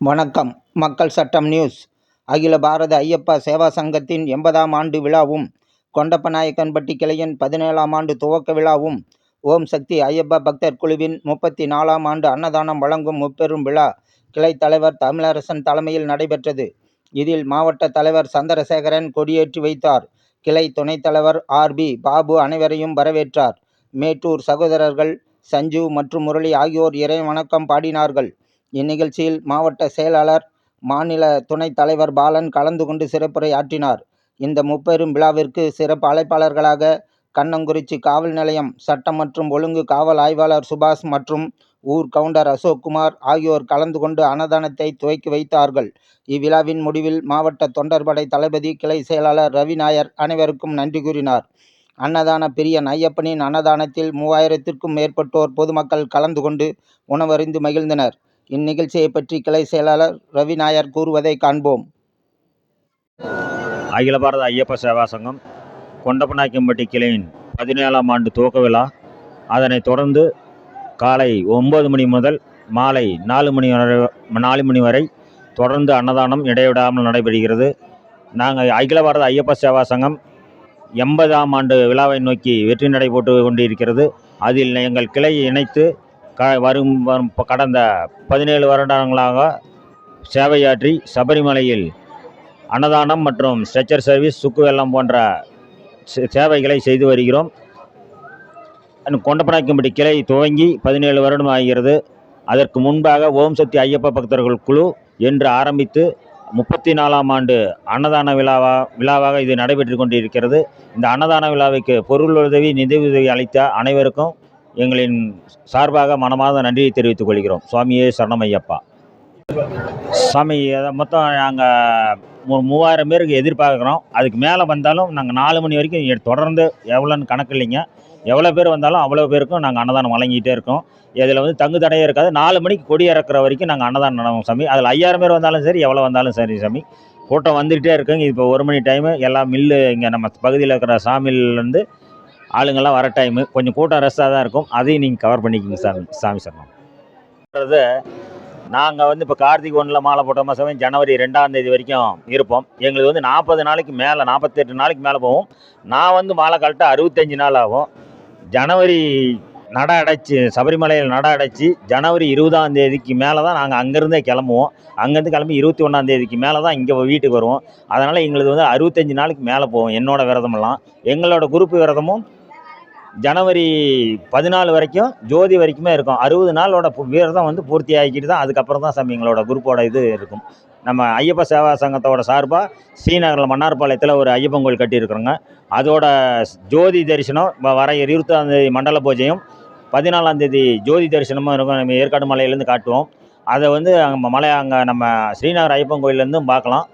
வணக்கம். மக்கள் சட்டம் நியூஸ். அகில பாரத ஐயப்பா சேவா சங்கத்தின் எண்பதாம் ஆண்டு விழாவும் கொண்டப்பநாயக்கன்பட்டி கிளையின் பதினேழாம் ஆண்டு துவக்க விழாவும் ஓம் சக்தி ஐயப்ப பக்தர் குழுவின் முப்பத்தி நாலாம் ஆண்டு அன்னதானம் வழங்கும் முப்பெரும் விழா கிளை தலைவர் தமிழரசன் தலைமையில் நடைபெற்றது. இதில் மாவட்ட தலைவர் சந்திரசேகரன் கொடியேற்றி வைத்தார். கிளை துணைத் தலைவர் ஆர் பி பாபு அனைவரையும் வரவேற்றார். மேட்டூர் சகோதரர்கள் சஞ்சு மற்றும் முரளி ஆகியோர் இறை வணக்கம் பாடினார்கள். இந்நிகழ்ச்சியில் மாவட்ட செயலாளர் மாநில துணைத் தலைவர் பாலன் கலந்து கொண்டு சிறப்புரை ஆற்றினார் இந்த முப்பெரும் விழாவிற்கு சிறப்பு அழைப்பாளர்களாக கண்ணங்குறிச்சி காவல் நிலையம் சட்டம் மற்றும் ஒழுங்கு காவல் ஆய்வாளர் சுபாஷ் மற்றும் ஊர் கவுண்டர் அசோக்குமார் ஆகியோர் கலந்து கொண்டு அன்னதானத்தை துவக்கி வைத்தார்கள். இவ்விழாவின் முடிவில் மாவட்ட தொண்டர்படை தளபதி கிளை செயலாளர் ரவி நாயர் அனைவருக்கும் நன்றி கூறினார். அன்னதான பிரியன் ஐயப்பனின் அன்னதானத்தில் மூவாயிரத்திற்கும் மேற்பட்டோர் பொதுமக்கள் கலந்து கொண்டு உணவறிந்து மகிழ்ந்தனர். இந்நிகழ்ச்சியை பற்றி கிளை செயலாளர் ரவி நாயர் கூறுவதை காண்போம். அகில பாரத ஐயப்ப சேவா சங்கம் கொண்டப்பநாயக்கம்பட்டி கிளையின் பதினேழாம் ஆண்டு துவக்க விழா. அதனைத் தொடர்ந்து காலை ஒம்பது மணி முதல் மாலை நாலு மணி வரை நாலு மணி வரை தொடர்ந்து அன்னதானம் இடைவிடாமல் நடைபெறுகிறது. நாங்கள் அகில பாரத ஐயப்ப சேவா சங்கம் எண்பதாம் ஆண்டு விழாவை நோக்கி வெற்றி நடை போட்டு கொண்டிருக்கிறது. அதில் எங்கள் கிளையை இணைத்து க வரும் வரும் கடந்த பதினேழு வருடங்களாக சேவையாற்றி சபரிமலையில் அன்னதானம் மற்றும் ஸ்ட்ரெச்சர் சர்வீஸ் சுக்கு வெள்ளம் போன்ற சேவைகளை செய்து வருகிறோம். கொண்டப்பநாயக்கம்பட்டி கிளை துவங்கி பதினேழு வருடம் ஆகிறது. அதற்கு முன்பாக ஓம் சக்தி ஐயப்ப பக்தர்கள் குழு என்று ஆரம்பித்து முப்பத்தி நாலாம் ஆண்டு அன்னதான விழாவா விழாவாக இது நடைபெற்று கொண்டிருக்கிறது. இந்த அன்னதான விழாவுக்கு பொருள் உதவி நிதியுதவி அளித்த அனைவருக்கும் எங்களின் சார்பாக மனமார்ந்த நன்றியை தெரிவித்துக் கொள்கிறோம். சுவாமியே சரணம் ஐயப்பா. சாமி அதை மொத்தம் நாங்கள் மூ மூவாயிரம் பேருக்கு எதிர்பார்க்குறோம். அதுக்கு மேலே வந்தாலும் நாங்கள் நாலு மணி வரைக்கும் தொடர்ந்து எவ்வளோன்னு கணக்கு இல்லைங்க. எவ்வளோ பேர் வந்தாலும் அவ்வளோ பேருக்கும் நாங்கள் அன்னதானம் வழங்கிட்டே இருக்கோம். இதில் வந்து தங்கு தடையே இருக்காது. நாலு மணிக்கு கொடி இறக்குற வரைக்கும் நாங்கள் அன்னதானம் நடவோம் சாமி. அதில் ஐயாயிரம் பேர் வந்தாலும் சரி எவ்வளோ வந்தாலும் சரி சாமி. கூட்டம் வந்துக்கிட்டே இருக்குங்க. இப்போ ஒரு மணி டைமு எல்லா மில்லு இங்கே நம்ம பகுதியில் இருக்கிற சாமியிலேருந்து ஆளுங்கள்லாம் வர டைமு கொஞ்சம் கூட்டம் ரெஸ்ட்டாக தான் இருக்கும். அதையும் நீங்கள் கவர் பண்ணிக்கோங்க சாமி சாமி சரணம். நாங்கள் வந்து இப்போ கார்த்திகை ஒன்றில் மாலை போட்ட மாதமே ஜனவரி ரெண்டாம் தேதி வரைக்கும் இருப்போம். எங்களுக்கு வந்து நாற்பது நாளைக்கு மேலே நாற்பத்தெட்டு நாளைக்கு மேலே போகும். நான் வந்து மாலை கழட்ட அறுபத்தஞ்சு நாள் ஆகும். ஜனவரி நட அடைச்சி சபரிமலையில் நட அடைச்சி ஜனவரி இருபதாம் தேதிக்கு மேலே தான் நாங்கள் அங்கேருந்தே கிளம்புவோம். அங்கேருந்து கிளம்பி இருபத்தி ஒன்றாம் தேதிக்கு மேலே தான் இங்கே வீட்டுக்கு வருவோம். அதனால் எங்களுக்கு வந்து அறுபத்தஞ்சு நாளைக்கு மேலே போவோம் என்னோடய விரதமெல்லாம். எங்களோட குரூப் விரதமும் ஜனவரி பதினாலு வரைக்கும் ஜோதி வரைக்குமே இருக்கும். அறுபது நாளோட பு- வந்து பூர்த்தி ஆகிக்கிட்டு தான் அதுக்கப்புறம் தான் சாமி எங்களோட குரூப்போட இது இருக்கும். நம்ம ஐயப்ப சேவா சங்கத்தோட சார்பாக ஸ்ரீநகரில் மன்னார்பாளையத்தில் ஒரு ஐயப்பன் கோயில் கட்டியிருக்கிறோங்க. அதோட ஜோதி தரிசனம் வர இருபத்தாந்தேதி மண்டல பூஜையும் பதினாலாந்தேதி ஜோதி தரிசனமும் இருக்கும். நம்ம ஏற்காடு மலையிலேருந்து காட்டுவோம். அதை வந்து அங்கே மலை அங்கே நம்ம ஸ்ரீநகர் ஐயப்பன் கோயிலேருந்தும் பார்க்கலாம்.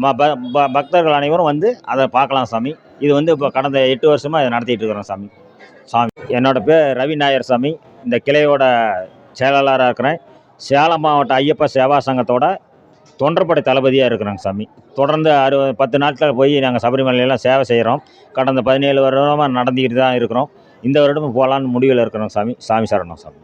ப பக்தர்கள் அனைவரும் வந்து அதை பார்க்கலாம் சாமி. இது வந்து இப்போ கடந்த எட்டு வருஷமாக இதை நடத்திட்டு இருக்கிறோம் சாமி. சாமி. என்னோட பேர் ரவி நாயர் சாமி இந்த கிளையோட செயலாளராக இருக்கிறேன். சேலம் மாவட்ட ஐயப்ப சேவா சங்கத்தோட தொண்டர்படை தளபதியாக இருக்கிறேங்க சாமி. தொடர்ந்து அறு பத்து நாட்கள் போய் நாங்கள் சபரிமலையெல்லாம் சேவை செய்கிறோம். கடந்த பதினேழு வருடமாக நடந்துக்கிட்டு தான் இருக்கிறோம். இந்த வருடமும் போகலான்னு முடிவில் இருக்கிறோம் சாமி. சாமி சரணம் சாமி.